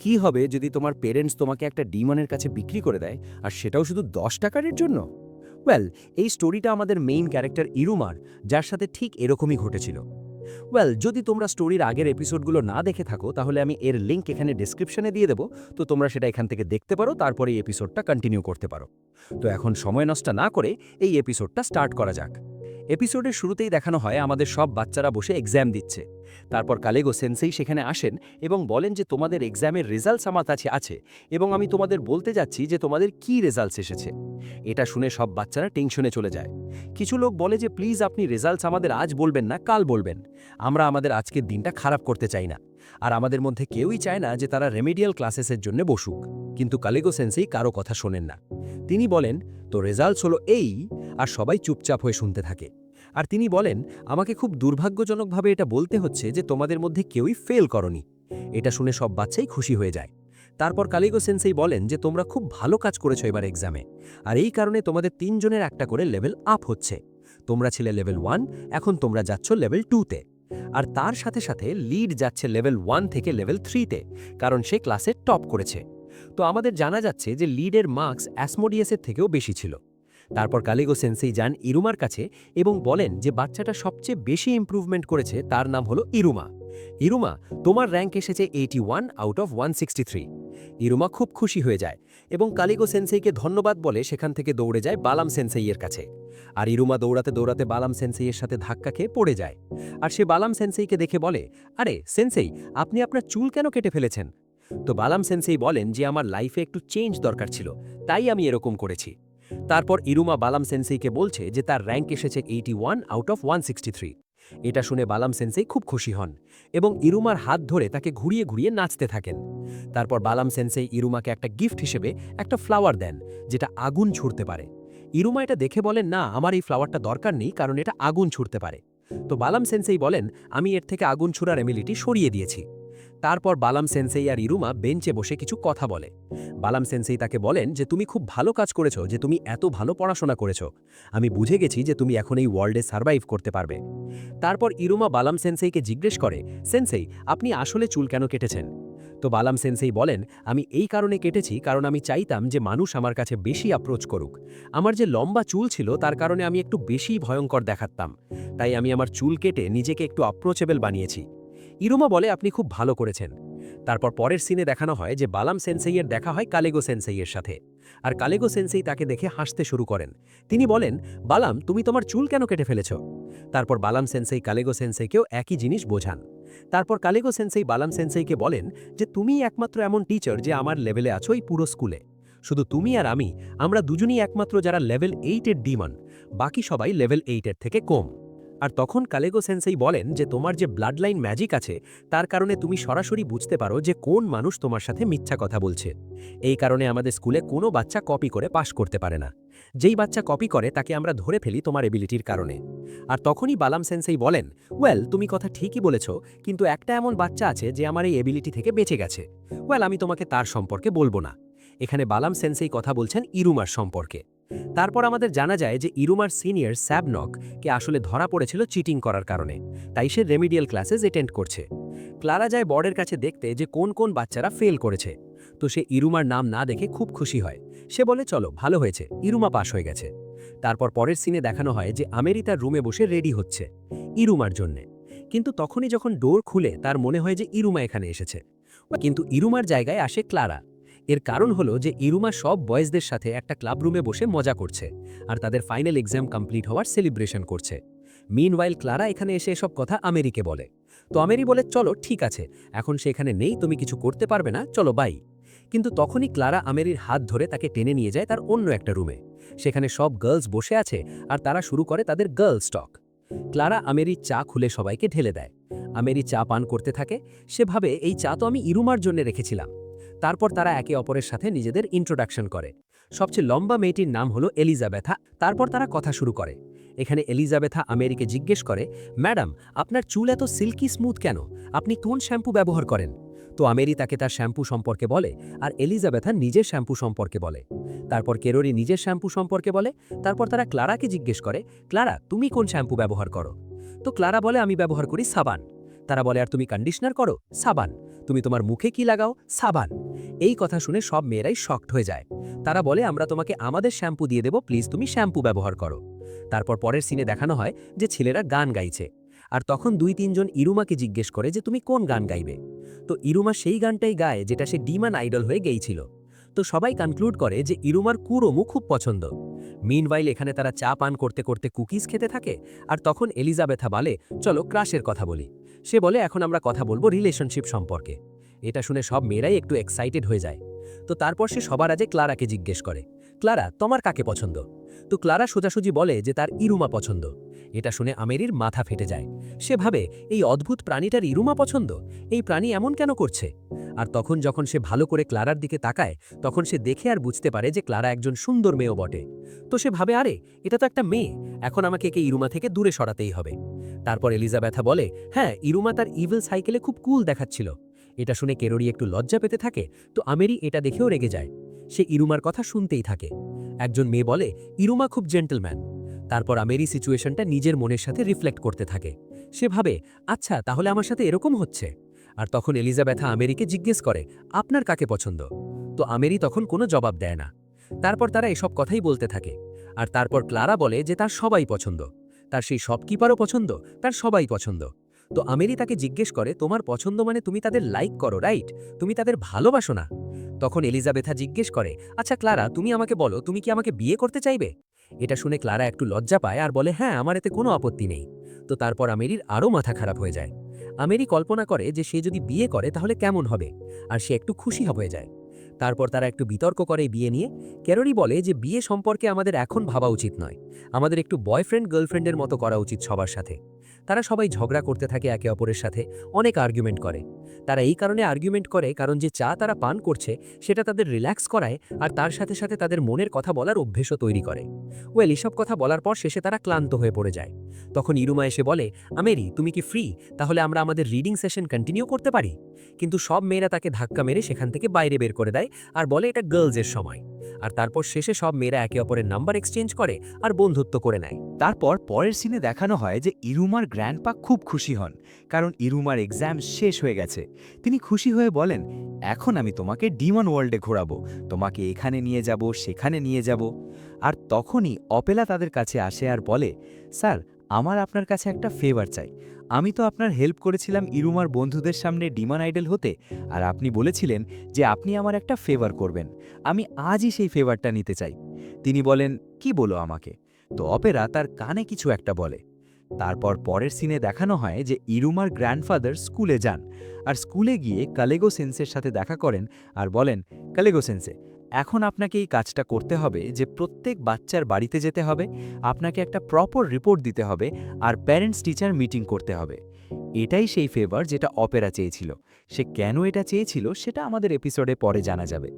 কি হবে যদি তোমার পেরেন্টস তোমাকে একটা ডিমনের কাছে বিক্রি করে দেয়? আর সেটাও শুধু দশ টাকারের জন্য? ওয়েল এই স্টোরিটা আমাদের মেইন ক্যারেক্টার ইরুমার, যার সাথে ঠিক এরকমই ঘটেছিল। ওয়েল যদি তোমরা স্টোরির আগের এপিসোডগুলো না দেখে থাকো, তাহলে আমি এর লিঙ্ক এখানে ডিসক্রিপশনে দিয়ে দেবো। তো তোমরা সেটা এখান থেকে দেখতে পারো, তারপরে এই এপিসোডটা কন্টিনিউ করতে পারো। তো এখন সময় নষ্ট না করে এই এপিসোডটা স্টার্ট করা যাক। এপিসোডের শুরুতেই দেখানো হয়, আমাদের সব বাচ্চারা বসে এক্সাম দিচ্ছে। তারপর কালেগো সেন্সেই সেখানে আসেন এবং বলেন যে, তোমাদের এক্সামের রেজাল্টস আমার কাছে আছে এবং আমি তোমাদের বলতে যাচ্ছি যে, তোমাদের কি রেজাল্টস এসেছে। এটা শুনে সব বাচ্চারা টেনশনে চলে যায়। কিছু লোক বলে যে, প্লিজ আপনি রেজাল্টস আমাদের আজ বলবেন না, কাল বলবেন। আমরা আমাদের আজকের দিনটা খারাপ করতে চাই না। আর আমাদের মধ্যে কেউই চায় না যে, তারা রেমেডিয়াল ক্লাসেসের জন্য বসুক। কিন্তু কালেগো সেন্সেই কারও কথা শোনেন না। তিনি বলেন, তো রেজাল্টস হলো এই। আর সবাই চুপচাপ হয়ে শুনতে থাকে। আর তিনি বলেন, আমাকে খুব দুর্ভাগ্যজনকভাবে এটা বলতে হচ্ছে যে তোমাদের মধ্যে কেউই ফেল করনি। এটা শুনে সব বাচ্চাই খুশি হয়ে যায়। তারপর কালিগো সেন্সেই বলেন যে, তোমরা খুব ভালো কাজ করেছ এবার এক্সামে। আর এই কারণে তোমাদের তিনজনের একটা করে লেভেল আপ হচ্ছে। তোমরা ছিলে লেভেল ওয়ান, এখন তোমরা যাচ্ছ লেভেল টুতে আর তার সাথে সাথে লিড যাচ্ছে লেভেল ওয়ান থেকে লেভেল থ্রিতে কারণ সে ক্লাসে টপ করেছে। তো আমাদের জানা যাচ্ছে যে লিডের মার্কস অ্যাসমোডিয়াসের থেকেও বেশি ছিল। তারপর কালিগো সেন্সেই যান ইরুমার কাছে এবং বলেন যে বাচ্চাটা সবচেয়ে বেশি ইমপ্রুভমেন্ট করেছে তার নাম হলো ইরুমা। ইরুমা, তোমার র্যাঙ্ক এসেছে eighty one out of one sixty three Iruma খুব খুশি হয়ে যায় এবং কালিগো সেন্সেইকে ধন্যবাদ বলে সেখান থেকে দৌড়ে যায় বালাম সেন্সেইয়ের কাছে। আর ইরুমা দৌড়াতে দৌড়াতে বালাম সেন্সেইয়ের সাথে ধাক্কা খেয়ে পড়ে যায়। আর সে বালাম সেন্সেইকে দেখে বলে, আরে, সেন্সেই, আপনি আপনার চুল কেন কেটে ফেলেছেন? তো বালাম সেন্সেই বলেন যে, আমার লাইফে একটু চেঞ্জ দরকার ছিল, তাই আমি এরকম করেছি। তারপর ইরুমা বালাম সেন্সেইকে বলছে যে তার র্যাঙ্ক এসেছে eighty one out of one এটা শুনে বালাম সেন্সেই খুব খুশি হন এবং ইরুমার হাত ধরে তাকে ঘুরিয়ে ঘুরিয়ে নাচতে থাকেন। তারপর বালাম সেন্সেই ইরুমাকে একটা গিফট হিসেবে একটা ফ্লাওয়ার দেন, যেটা আগুন ছুড়তে পারে। ইরুমা এটা দেখে বলেন, না, আমার এই ফ্লাওয়ারটা দরকার নেই, কারণ এটা আগুন ছুড়তে পারে। তো বালাম সেন্সেই বলেন, আমি এর থেকে আগুন ছুড়ার এমিলিটি সরিয়ে দিয়েছি। তারপর বালাম সেন্সেই আর ইরুমা বেঞ্চে বসে কিছু কথা বলে। বালাম সেন্সেই তাকে বলেন যে, তুমি খুব ভালো কাজ করেছ, যে তুমি এত ভালো পড়াশোনা করেছ। আমি বুঝে গেছি যে তুমি এখন এই ওয়ার্ল্ডে সার্ভাইভ করতে পারবে। তারপর ইরুমা বালাম সেন্সেইকে জিজ্ঞেস করে, সেন্সেই, আপনি আসলে চুল কেন কেটেছেন? তো বালাম সেন্সেই বলেন, আমি এই কারণে কেটেছি কারণ আমি চাইতাম যে মানুষ আমার কাছে বেশি অ্যাপ্রোচ করুক। আমার যে লম্বা চুল ছিল, তার কারণে আমি একটু বেশি ভয়ঙ্কর দেখাতাম। তাই আমি আমার চুল কেটে নিজেকে একটু অ্যাপ্রোচেবল বানিয়েছি। ইরুমা বলে, আপনি খুব ভালো করেছেন। তারপর পরের সিনে দেখানো হয় যে বালাম সেন্সেইয়ের দেখা হয় কালেগো সেন্সেইয়ের সাথে। আর কালেগো সেন্সেই তাকে দেখে হাসতে শুরু করেন। তিনি বলেন, বালাম, তুমি তোমার চুল কেন কেটে ফেলেছ? তারপর বালাম সেন্সেই কালেগো সেন্সেইকেও একই জিনিস বোঝান। তারপর কালেগো সেন্সেই বালাম সেন্সেইকে বলেন যে, তুমিই একমাত্র এমন টিচার যে আমার লেভেলে আছো এই পুরো স্কুলে। শুধু তুমি আর আমি, আমরা দুজনই একমাত্র যারা লেভেল এইটের ডিমন, বাকি সবাই লেভেল এইটের থেকে কম। আর তখন কালেগো সেন্সেই বলেন যে, তোমার যে ব্লাড লাইন ম্যাজিক আছে, তার কারণে তুমি সরাসরি বুঝতে পারো যে, কোন মানুষ তোমার সাথে মিথ্যা কথা বলছে। এই কারণে আমাদের স্কুলে কোনো বাচ্চা কপি করে পাশ করতে পারে না। যেই বাচ্চা কপি করে, তাকে আমরা ধরে ফেলি তোমার এবিলিটির কারণে। আর তখনই বালাম সেন্সেই বলেন, ওয়েল, তুমি কথা ঠিকই বলেছ, কিন্তু একটা এমন বাচ্চা আছে যে, আমার এই এবিলিটি থেকে বেঁচে গেছে। ওয়েল, আমি তোমাকে তার সম্পর্কে বলব না। এখানে বালাম সেন্সেই কথা বলছেন ইরুমার সম্পর্কে। তারপর আমাদের জানা যায় যে ইরুমার সিনিয়র স্যাবনক কে আসলে ধরা পড়েছিল চিটিং করার কারণে। তাই সে রেমিডিয়াল ক্লাসেস অ্যাটেন্ড করছে। ক্লারা যায় বর্ডের কাছে দেখতে যে কোন কোন বাচ্চারা ফেল করেছে। তো সে ইরুমার নাম না দেখে খুব খুশি হয়। সে বলে, চলো, ভালো হয়েছে, ইরুমা পাশ হয়ে গেছে। তারপর পরের সিনে দেখানো হয় যে আমেরি তার রুমে বসে রেডি হচ্ছে, ইরুমার জন্যে। কিন্তু তখনই যখন ডোর খুলে, তার মনে হয় যে ইরুমা এখানে এসেছে। কিন্তু ইরুমার জায়গায় আসে ক্লারা। এর কারণ হলো যে ইরুমা সব বয়েজদের সাথে একটা ক্লাব রুমে বসে মজা করছে আর তাদের ফাইনাল এক্সাম কমপ্লিট হওয়ার সেলিব্রেশন করছে। মিন ওয়াইল ক্লারা এখানে এসে এসব কথা আমেরিকে বলে। তো আমেরি বলে, চলো, ঠিক আছে, এখন সে এখানে নেই, তুমি কিছু করতে পারবে না, চলো বাই কিন্তু তখনই ক্লারা আমেরির হাত ধরে তাকে টেনে নিয়ে যায় তার অন্য একটা রুমে। সেখানে সব গার্লস বসে আছে আর তারা শুরু করে তাদের গার্লস টক ক্লারা আমেরির চা খুলে সবাইকে ঢেলে দেয়। আমেরি চা পান করতে থাকে। সেভাবে এই চা তো আমি ইরুমার জন্য রেখেছিলাম। তারপর তারা একে অপরের সাথে নিজেদের ইন্ট্রোডাকশন করে। সবচেয়ে লম্বা মেয়েটির নাম হলো এলিজাবেথা। তারপর তারা কথা শুরু করে। এখানে এলিজাবেথা আমেরিকে জিজ্ঞেস করে, ম্যাডাম, আপনার চুল এত সিল্কি স্মুথ কেন? আপনি কোন শ্যাম্পু ব্যবহার করেন? তো আমেরি তাকে তার শ্যাম্পু সম্পর্কে বলে আর এলিজাবেথা নিজের শ্যাম্পু সম্পর্কে বলে। তারপর কেরোরি নিজের শ্যাম্পু সম্পর্কে বলে। তারপর তারা ক্লারাকে জিজ্ঞেস করে, ক্লারা, তুমি কোন শ্যাম্পু ব্যবহার করো? তো ক্লারা বলে, আমি ব্যবহার করি সাবান। তারা বলে, আর তুমি কন্ডিশনার করো? সাবান। তুমি তোমার মুখে কি লাগাও? সাবান। এই কথা শুনে সব মেয়েরাই শক্ট হয়ে যায়। তারা বলে, আমরা তোমাকে আমাদের শ্যাম্পু দিয়ে দেব, প্লিজ তুমি শ্যাম্পু ব্যবহার করো। তারপর পরের সিনে দেখানো হয় যে ছেলেরা গান গাইছে। আর তখন দুই তিনজন ইরুমাকে জিজ্ঞেস করে যে, তুমি কোন গান গাইবে? তো ইরুমা সেই গানটাই গায় যেটা সে ডিমান আইডল হয়ে গেইছিল তো সবাই কনক্লুড করে যে ইরুমার কুরোমু খুব পছন্দ। মিনওয়াইল এখানে তারা চা পান করতে করতে কুকিজ খেতে থাকে। আর তখন এলিজাবেথা বলে, চলো ক্রাশের কথা বলি। সে বলে, এখন আমরা কথা বলব রিলেশনশিপ সম্পর্কে। এটা শুনে সব মেয়েরাই একটু এক্সাইটেড হয়ে যায়। তো তারপর সে সবার আগে ক্লারাকে জিজ্ঞেস করে ক্লারা তোমার কাকে পছন্দ? তো ক্লারা সোজাসুজি বলে যে তার ইরুমা পছন্দ। এটা শুনে আমেরির মাথা ফেটে যায়। সে ভাবে, এই অদ্ভুত প্রাণীটার ইরুমা পছন্দ? এই প্রাণী এমন কেন করছে? আর তখন যখন সে ভালো করে ক্লারার দিকে তাকায়, তখন সে দেখে আর বুঝতে পারে যে ক্লারা একজন সুন্দর মেয়েও বটে। তো সে ভাবে, আরে, এটা তো একটা মেয়ে। এখন আমাকে একে ইরুমা থেকে দূরে সরাতেই হবে। তারপর এলিজাবেথা বলে হ্যাঁ ইরুমা তার ইভিল সাইকেলে খুব কুল দেখাচ্ছিল। এটা শুনে কেরোরি একটু লজ্জা পেতে থাকে, তো আমেরি এটা দেখেও রেগে যায়। সে ইরুমার কথা শুনতেই থাকে। একজন মেয়ে বলে, ইরুমা খুব জেন্টলম্যান। তারপর আমেরি সিচুয়েশনটা নিজের মনের সাথে রিফ্লেক্ট করতে থাকে। সে ভাবে আচ্ছা তাহলে আমার সাথে এরকম হচ্ছে? আর তখন এলিজাবেথা আমেরিকে জিজ্ঞেস করে, আপনার কাকে পছন্দ? তো আমেরি তখন কোনো জবাব দেয় না। তারপর তারা এসব কথাই বলতে থাকে। আর তারপর ক্লারা বলে যে, তার সবাই পছন্দ। তার সেই শপকিপারও পছন্দ, তার সবাই পছন্দ। তো আমেরি তাকে জিজ্ঞেস করে, তোমার পছন্দ মানে তুমি তাদের লাইক করো রাইট তুমি তাদের ভালোবাসো না? তখন এলিজাবেথা জিজ্ঞেস করে আচ্ছা ক্লারা, তুমি আমাকে বলো, তুমি কি আমাকে বিয়ে করতে চাইবে? এটা শুনে ক্লারা একটু লজ্জা পায় আর বলে হ্যাঁ আমার এতে কোনো আপত্তি নেই। তো তারপর আমেরির আরও মাথা খারাপ হয়ে যায়। আমেরি কল্পনা করে যে সে যদি বিয়ে করে তাহলে কেমন হবে, আর সে একটু খুশি হয়ে যায়। তারপর তারা একটু বিতর্ক করে বিয়ে নিয়ে। ক্যারোরি বলে যে বিয়ে সম্পর্কে আমাদের এখন ভাবা উচিত নয়। আমাদের একটু বয়ফ্রেন্ড গার্লফ্রেন্ডের মতো করা উচিত সবার সাথে। তারা সবাই ঝগড়া করতে থাকে একে অপরের সাথে, অনেক আর্গুমেন্ট করে। তারা এই কারণে আর্গুমেন্ট করে কারণ যে চা তারা পান করছে, সেটা তাদের রিল্যাক্স করায় আর তার সাথে সাথে তাদের মনের কথা বলার অভ্যেসও তৈরি করে। ওয়েল এসব কথা বলার পর শেষে তারা ক্লান্ত হয়ে পড়ে যায়। তখন ইরুমা এসে বলে, আমেরি, তুমি কি ফ্রি তাহলে আমরা আমাদের রিডিং সেশন কন্টিনিউ করতে পারি? কিন্তু সব মেয়েরা তাকে ধাক্কা মেরে সেখান থেকে বাইরে বের করে দেয় আর বলে, এটা গার্লসের সময়। আর তারপর শেষে সব মেয়েরা একে অপরের নাম্বার এক্সচেঞ্জ করে আর বন্ধুত্ব করে নেয়। তারপর পরের সিনে দেখানো হয় যে ইরুমার গ্র্যান্ডপা খুব খুশি হন, কারণ ইরুমার এক্সাম শেষ হয়ে গেছে। তিনি খুশি হয়ে বলেন, এখন আমি তোমাকে ডিমন ওয়ার্ল্ডে ঘোরাবো, তোমাকে এখানে নিয়ে যাব, সেখানে নিয়ে যাব। আর তখনই অপেলা তাদের কাছে আসে আর বলে, স্যার, আমার আপনার কাছে একটা ফেভার চাই। আমি তো আপনার হেল্প করেছিলাম ইরুমার বন্ধুদের সামনে ডিমান আইডল হতে, আর আপনি বলেছিলেন যে আপনি আমার একটা ফেভার করবেন। আমি আজই সেই ফেভারটা নিতে চাই। তিনি বলেন, কি বলো আমাকে? তো অপেরা তার কানে কিছু একটা বলে। তারপর পরের সিনে দেখানো হয় যে ইরুমার গ্র্যান্ডফাদার স্কুলে যান আর স্কুলে গিয়ে কালেগো সেন্সের সাথে দেখা করেন আর বলেন, কালেগো সেন্সে, এখন আপনাকে এই কাজটা করতে হবে যে প্রত্যেক বাচ্চার বাড়িতে যেতে হবে, আপনাকে একটা প্রপার রিপোর্ট দিতে হবে আর প্যারেন্টস টিচার মিটিং করতে হবে। এটাই সেই ফেভার যেটা অপেরা চেয়েছিল। সে কেন এটা চেয়েছিল সেটা আমাদের এপিসোডে পরে জানা যাবে।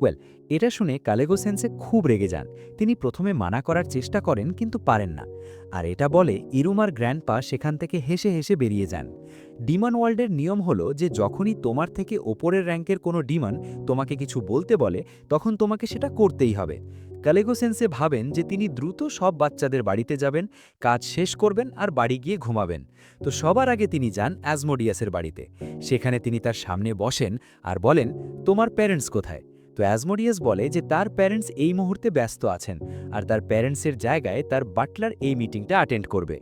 ওয়েল এটা শুনে কালেগো সেন্সে খুব রেগে যান। তিনি প্রথমে মানা করার চেষ্টা করেন কিন্তু পারেন না। আর এটা বলে ইরুমার গ্র্যান্ডপা সেখান থেকে হেসে হেসে বেরিয়ে যান। ডিমান ওয়ার্ল্ডের নিয়ম হলো যে যখনই তোমার থেকে ওপরের র্যাঙ্কের কোনো ডিমান তোমাকে কিছু বলতে বলে, তখন তোমাকে সেটা করতেই হবে। কালেগো সেন্সে ভাবেন যে তিনি দ্রুত সব বাচ্চাদের বাড়িতে যাবেন, কাজ শেষ করবেন আর বাড়ি গিয়ে ঘুমাবেন। তো সবার আগে তিনি যান অ্যাজমোডিয়াসের বাড়িতে। সেখানে তিনি তার সামনে বসেন আর বলেন, তোমার প্যারেন্টস কোথায়? তো অ্যাজমোডিয়াস বলে যে তার প্যারেন্টস এই মুহূর্তে ব্যস্ত আছেন আর তার প্যারেন্টসের জায়গায় তার বাটলার এই মিটিংটা অ্যাটেন্ড করবে।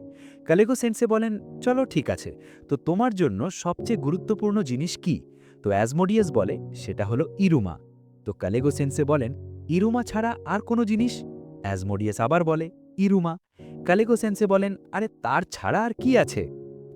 কালেগো সেন্সে বলেন, চলো ঠিক আছে। তো তোমার জন্য সবচেয়ে গুরুত্বপূর্ণ জিনিস কি? তো অ্যাজমোডিয়াস বলে, সেটা হলো ইরুমা। তো কালেগো সেন্সে বলেন ইরুমা ছাড়া আর কোনো জিনিস? অ্যাজমোডিয়াস আবার বলে, ইরুমা। কালেগো সেন্সে বলেন, আরে তার ছাড়া আর কি আছে?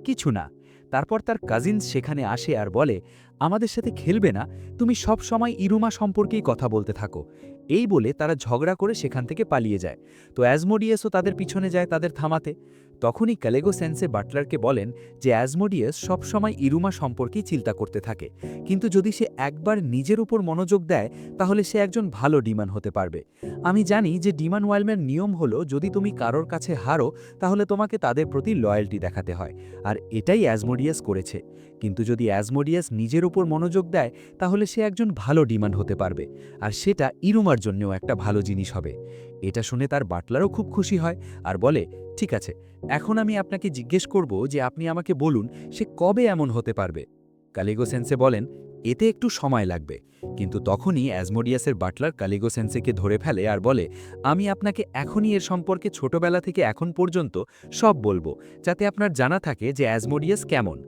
কিছু না। তারপর তার কাজিনস সেখানে আসে আর বলে, আমাদের সাথে খেলবে না, তুমি সব সময় ইরুমা সম্পর্কেই কথা বলতে থাকো। এই বলে তারা ঝগড়া করে সেখান থেকে পালিয়ে যায়। তো অ্যাজমোডিয়াসও তাদের পিছনে যায় তাদের থামাতে। তখনই ক্যালেগো সেন্সে বাটলারকে বলেন যে অ্যাজমোডিয়াস সবসময় ইরুমা সম্পর্কেই চিন্তা করতে থাকে। কিন্তু যদি সে একবার নিজের উপর মনোযোগ দেয়, তাহলে সে একজন ভালো ডিমান হতে পারবে। আমি জানি যে ডিমান ওয়াইলম্যান নিয়ম হলো, যদি তুমি কারোর কাছে হারো, তাহলে তোমাকে তাদের প্রতি লয়্যালটি দেখাতে হয়। আর এটাই অ্যাজমোডিয়াস করেছে। কিন্তু যদি অ্যাজমোডিয়াস নিজের ওপর মনোযোগ দেয়, তাহলে সে একজন ভালো ডিমান্ড হতে পারবে। আর সেটা ইরুমার জন্যও একটা ভালো জিনিস হবে। এটা শুনে তার বাটলারও খুব খুশি হয় আর বলে, ঠিক আছে, এখন আমি আপনাকে জিজ্ঞেস করব যে আপনি আমাকে বলুন, সে কবে এমন হতে পারবে? কালিগো সেন্সে বলেন, এতে একটু সময় লাগবে। কিন্তু তখনই অ্যাজমোডিয়াসের বাটলার কালিগো সেন্সেকে ধরে ফেলে আর বলে, আমি আপনাকে এখনই এর সম্পর্কে ছোটবেলা থেকে এখন পর্যন্ত সব বলব, যাতে আপনার জানা থাকে যে অ্যাজমোডিয়াস কেমন।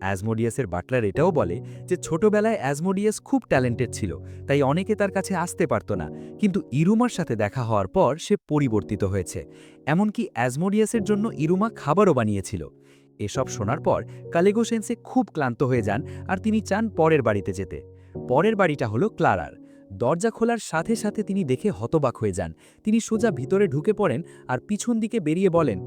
অ্যাজমোডিয়াসের বাটলার এটাও বলে যে ছোটবেলায় অ্যাজমোডিয়াস খুব ট্যালেন্টেড ছিল, তাই অনেকে তার কাছে আসতে পারত না। কিন্তু ইরুমার সাথে দেখা হওয়ার পর সে পরিবর্তিত হয়েছে। এমনকি অ্যাজমোডিয়াসের জন্য ইরুমা খাবারও বানিয়েছিল। এসব শোনার পর কালেগো সেন্সে খুব ক্লান্ত হয়ে যান আর তিনি চান পরের বাড়িতে যেতে। পরের বাড়িটা হলো ক্লারার। দরজা খোলার সাথে সাথে তিনি দেখে হতবাক হয়ে যান। তিনি সোজা ভিতরে ঢুকে পড়েন আর পিছন দিকে বেরিয়ে বলেন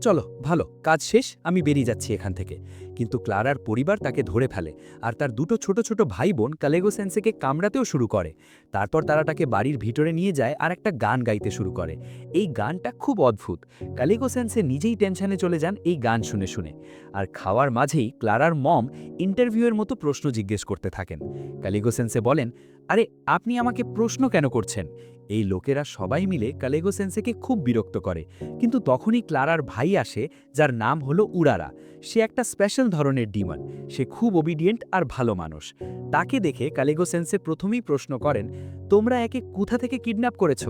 চলো, ভালো, কাজ শেষ, আমি বেরিয়ে যাচ্ছি এখান থেকে। কিন্তু ক্লারার পরিবার তাকে ধরে ফেলে আর তার দুটো ছোট ছোট ভাই বোন কালেগো সেন্সেকে কামড়াতেও শুরু করে। তারপর তারা তাকে বাড়ির ভিতরে নিয়ে যায় আর একটা গান গাইতে শুরু করে। এই গানটা খুব অদ্ভুত। কালেগো সেন্সে নিজেই টেনশনে চলে যান এই গান শুনে শুনে। আর খাওয়ার মাঝেই ক্লারার মম ইন্টারভিউয়ের মতো প্রশ্ন জিজ্ঞেস করতে থাকেন। কালিগো সেন্সে বলেন আরে, আপনি আমাকে প্রশ্ন কেন করছেন? এই লোকেরা সবাই মিলে কালেগো সেন্সেকে খুব বিরক্ত করে। কিন্তু তখনই ক্লারার ভাই আসে, যার নাম হলো উড়ারা সে একটা স্পেশাল ধরনের ডিমন। সে খুব ওবিডিয়েন্ট আর ভালো মানুষ। তাকে দেখে কালেগো সেন্সে প্রথমেই প্রশ্ন করেন, তোমরা একে কোথা থেকে কিডন্যাপ করেছ?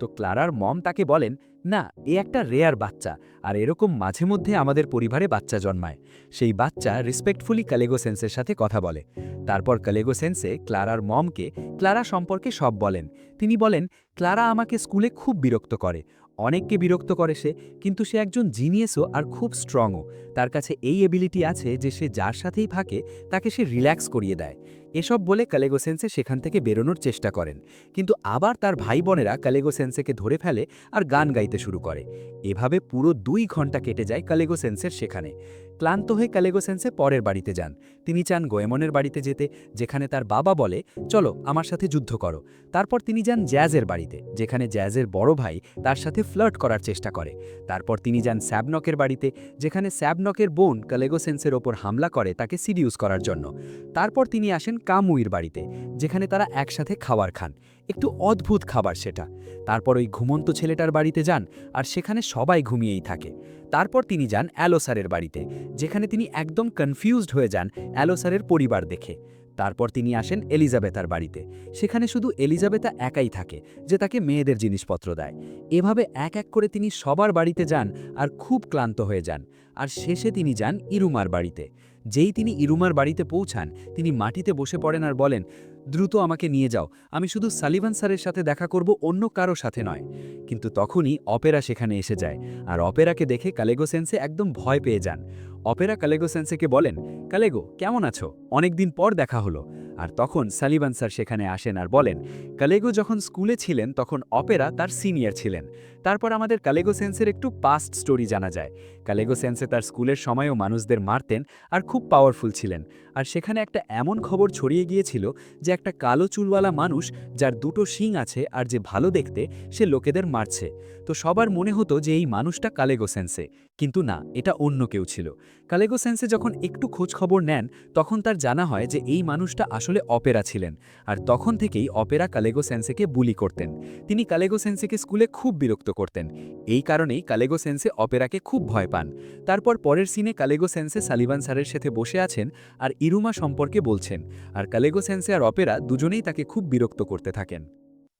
তো ক্লারার মম তাকে বলেন, না, এ একটা রেয়ার বাচ্চা, আর এরকম মাঝে মধ্যে আমাদের পরিবারে বাচ্চা জন্মায়। সেই বাচ্চা রেসপেক্টফুলি কালেগো সেন্সের সাথে কথা বলে। তারপর কালেগো সেন্সে ক্লারার মমকে ক্লারা সম্পর্কে সব বলেন। তিনি বলেন, ক্লারা আমাকে স্কুলে খুব বিরক্ত করে। অনেককে বিরক্ত করে সে, কিন্তু সে একজন জিনিয়াসও আর খুব স্ট্রংও তার কাছে এই এবিলিটি আছে যে সে যার সাথেই থাকে, তাকে সে রিল্যাক্স করিয়ে দেয়। এসব বলে কালেগো সেন্সে সেখান থেকে বেরোনোর চেষ্টা করেন। কিন্তু আবার তার ভাই বোনেরা কালেগো সেন্সেকে ধরে ফেলে আর গান গাইতে শুরু করে। এভাবে পুরো দুই ঘণ্টা কেটে যায় কালেগো সেন্সের সেখানে। ক্লান্ত হয়ে কালেগো সেন্সে পরের বাড়িতে যান। তিনি চান গোয়েমনের বাড়িতে যেতে, যেখানে তার বাবা বলে, চলো, আমার সাথে যুদ্ধ করো। তারপর তিনি যান জ্যাজের বাড়িতে, যেখানে জ্যাজের বড় ভাই তার সাথে ফ্লার্ট করার চেষ্টা করে। তারপর তিনি যান স্যাবনকের বাড়িতে, যেখানে স্যাবনকের বোন কালেগো সেন্সের ওপর হামলা করে তাকে সিডিউস করার জন্য। তারপর তিনি আসেন কামুইর বাড়িতে, যেখানে তারা একসাথে খাওয়ার খান। একটু অদ্ভুত খাবার সেটা। তারপর ওই ঘুমন্ত ছেলেটার বাড়িতে যান আর সেখানে সবাই ঘুমিয়েই থাকে। তারপর তিনি যান অ্যালোসারের বাড়িতে, যেখানে তিনি একদম কনফিউজড হয়ে যান অ্যালোসারের পরিবার দেখে। তারপর তিনি আসেন এলিজাবেথার বাড়িতে, সেখানে শুধু এলিজাবেথা একাই থাকে যে তাকে মেয়েদের জিনিসপত্র দেয়। এভাবে এক এক করে তিনি সবার বাড়িতে যান আর খুব ক্লান্ত হয়ে যান। আর শেষে তিনি যান ইরুমার বাড়িতে। যেই তিনি ইরুমার বাড়িতে পৌঁছান, তিনি মাটিতে বসে পড়েন আর বলেন দ্রুত আমাকে নিয়ে যাও। আমি শুধু সালিভান স্যারের সাথে দেখা করব, অন্য কারও সাথে নয়। কিন্তু তখনই অপেরা সেখানে এসে যায়। আর অপেরাকে দেখে কালেগো সেন্সে একদম ভয় পেয়ে যান। অপেরা কালেগো সেন্সেকে বলেন, কালেগো, কেমন আছো? অনেকদিন পর দেখা হলো। আর তখন সালিভান স্যার সেখানে আসেন আর বলেন, কালেগো যখন স্কুলে ছিলেন, তখন অপেরা তার সিনিয়র ছিলেন। তারপর আমাদের কালেগো সেন্সের একটু পাস্ট স্টোরি জানা যায়। কালেগো সেন্সে তার স্কুলের সময়ও মানুষদের মারতেন আর খুব পাওয়ারফুল ছিলেন। আর সেখানে একটা এমন খবর ছড়িয়ে গিয়েছিল যে একটা কালো চুলওয়ালা মানুষ যার দুটো শিং আছে আর যে ভালো দেখতে, সে লোকেদের মারছে। তো সবার মনে হতো যে এই মানুষটা কালেগো সেন্সে। কিন্তু না, এটা অন্য কেউ ছিল। কালেগো সেন্সে যখন একটু খোঁজ খবর নেন, তখন তার জানা হয় যে এই মানুষটা আসলে অপেরা ছিলেন। আর তখন থেকেই অপেরা কালেগো সেন্সেকে বুলি করতেন। তিনি কালেগো সেন্সেকে স্কুলে খুব বিরক্ত করতেন। এই কারণেই কালেগো সেন্সে অপেরাকে খুব ভয় পান। তারপর পরের সিনে কালেগো সেন্সে সালিবান স্যারের সাথে বসে আছেন আর ইরুমা সম্পর্কে বলছেন। আর কালেগো সেন্সে আর অপেরা দুজনেই তাকে খুব বিরক্ত করতে থাকেন।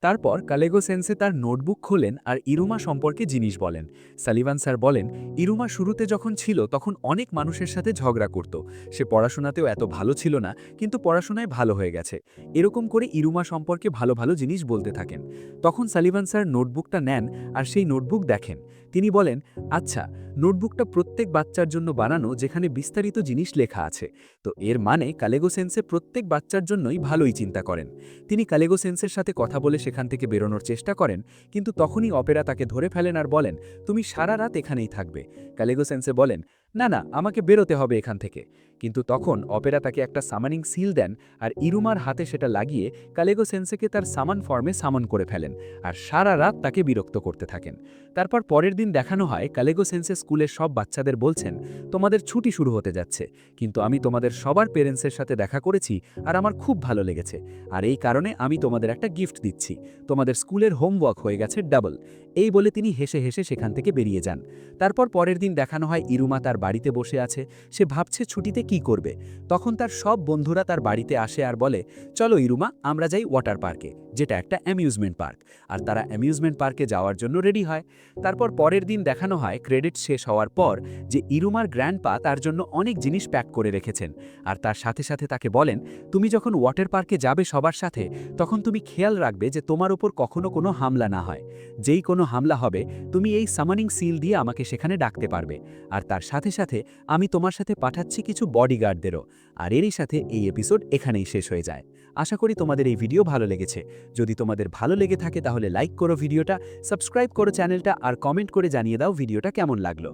তারপর কালেগো সেন্সে তার নোটবুক খোলেন আর ইরুমা সম্পর্কে জিনিস বলেন। সালিভান স্যার বলেন, ইরুমা শুরুতে যখন ছিল তখন অনেক মানুষের সাথে ঝগড়া করত। সে পড়াশোনাতেও এত ভালো ছিল না, কিন্তু পড়াশোনায় ভালো হয়ে গেছে। এরকম করে ইরুমা সম্পর্কে ভালো ভালো জিনিস বলতে থাকেন। তখন সালিভান স্যার নোটবুকটা নেন আর সেই নোটবুক দেখেন। তিনি বলেন আচ্ছা নোটবুকটা প্রত্যেক বাচ্চার জন্য বানানো যেখানে বিস্তারিত জিনিস লেখা আছে। তো এর মানে কালেগোসেন্সে প্রত্যেক বাচ্চার জন্যই ভালোই চিন্তা করেন। তিনি কালেগোসেন্সের সাথে কথা বলে সেখান থেকে বেরোনোর চেষ্টা করেন, কিন্তু তখনই অপেরা তাকে ধরে ফেলেন আর বলেন, তুমি সারা রাত এখানেই থাকবে। কালেগোসেন্সে বলেন, না না, আমাকে বেরোতে হবে এখান থেকে। কিন্তু তখন অপেরা তাকে একটা সামানিং সিল দেন আর ইরুমার হাতে সেটা লাগিয়ে কালেগো সেন্সেকে তার সামান ফর্মে সামন করে ফেলেন আর সারা রাত তাকে বিরক্ত করতে থাকেন। তারপর পরের দিন দেখানো হয় কালেগো সেন্সে স্কুলের সব বাচ্চাদের বলছেন, তোমাদের ছুটি শুরু হতে যাচ্ছে, কিন্তু আমি তোমাদের সবার পেরেন্টসের সাথে দেখা করেছি আর আমার খুব ভালো লেগেছে। আর এই কারণে আমি তোমাদের একটা গিফট দিচ্ছি। তোমাদের স্কুলের হোমওয়ার্ক হয়ে গেছে ডাবল এই বলে তিনি হেসে হেসে সেখান থেকে বেরিয়ে যান। তারপর পরের দিন দেখানো হয় ইরুমা তার বাড়িতে বসে আছে। সে ভাবছে ছুটিতে কি করবে? তখন তার সব বন্ধুরা তার বাড়িতে আসে আর বলে, চলো ইরুমা, আমরা যাই ওয়াটার পার্কে যেটা একটা অ্যামিউজমেন্ট পার্ক আর তারা অ্যামিউজমেন্ট পার্কে যাওয়ার জন্য রেডি হয়। তারপর পরের দিন দেখানো হয় ক্রেডিট শেষ হওয়ার পর যে ইরুমার গ্র্যান্ডপা তার জন্য অনেক জিনিস প্যাক করে রেখেছেন। আর তার সাথে সাথে তাকে বলেন, তুমি যখন ওয়াটার পার্কে যাবে সবার সাথে, তখন তুমি খেয়াল রাখবে যে তোমার ওপর কখনো কোনো হামলা না হয়। যেই কোনো হামলা হবে, তুমি এই সামানিং সিল দিয়ে আমাকে সেখানে ডাকতে পারবে। আর তার সাথে সাথে আমি তোমার সাথে পাঠাচ্ছি কিছু বডিগার্ডদেরও আর এরই সাথে এই এপিসোড এখানেই শেষ হয়ে যায়। আশা করি তোমাদের এই ভিডিও ভালো লেগেছে। যদি তোমাদের ভালো লেগে থাকে তাহলে লাইক করো ভিডিওটা সাবস্ক্রাইব করো চ্যানেলটা আর কমেন্ট করে জানিয়ে দাও ভিডিওটা কেমন লাগল।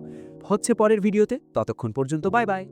হচ্ছে পরের ভিডিওতে ততক্ষণ পর্যন্ত বাই বাই